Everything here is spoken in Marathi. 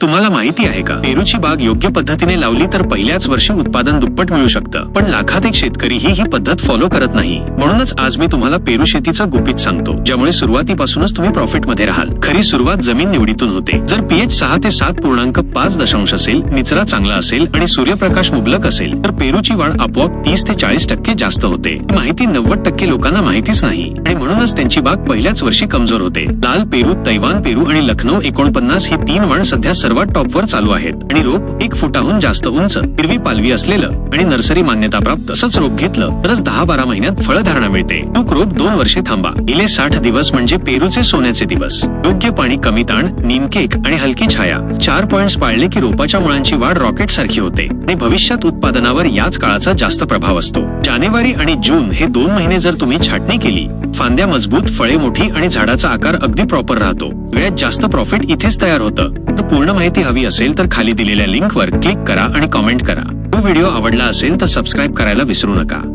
तुम्हाला माहिती आहे का? पेरूची बाग योग्य पद्धतीने लावली तर पहिल्याच वर्षी उत्पादन दुप्पट मिळू शकतं. पण लाखाधिक शेतकरी ही ही पद्धत फॉलो करत नाही. म्हणूनच आज मी तुम्हाला पेरू शेतीचं गुपित सांगतो ज्यामुळे सुरुवातीपासूनच तुम्ही प्रॉफिटमध्ये राहाल. खरी सुरुवात जमीन निवडीतून होते. जर पीएच सहा ते सात पूर्णांक पाच दशांश असेल निचरा चांगला असेल आणि सूर्यप्रकाश मुबलक असेल तर पेरूची वाढ आपोआप तीस ते चाळीस टक्के जास्त होते. माहिती नव्वद टक्के लोकांना माहितीच नाही. आणि म्हणूनच त्यांची बाग पहिल्याच वर्षी कमजोर होते. लाल पेरू तैवान पेरू आणि लखनौ एकोणपन्नास ही तीन वाण सध्या सर्वात टॉपवर चालू आहेत. आणि रोप एक फुटाहून जास्त उंच हिरवी पालवी असलेलं आणि नर्सरी मान्यता प्राप्त तसंच रोप घेतलं तरच दहा बारा महिन्यात फळ धारणा मिळते. टूक रोप दोन वर्षे थांबा. गेले साठ दिवस म्हणजे पेरूचे सोन्याचे दिवस. योग्य पाणी कमी ताण निमकेक आणि हलकी छाया. चार पॉइंट पाळले की रोपाच्या मुळांची वाढ रॉकेट सारखी होते. आणि भविष्यात उत्पादनावर याच काळाचा जास्त प्रभाव असतो. जानेवारी आणि जून हे दोन महिने जर तुम्ही छाटणी केली फांद्या मजबूत फळे मोठी आणि झाडाचा आकार अगदी प्रॉपर राहतो. वेळात जास्त प्रॉफिट इथेच तयार होतं. तर पूर्ण माहिती हवी असेल तर खाली दिलेल्या लिंकवर क्लिक करा आणि कॉमेंट करा. तो व्हिडिओ आवडला असेल तर सबस्क्राईब करायला विसरू नका.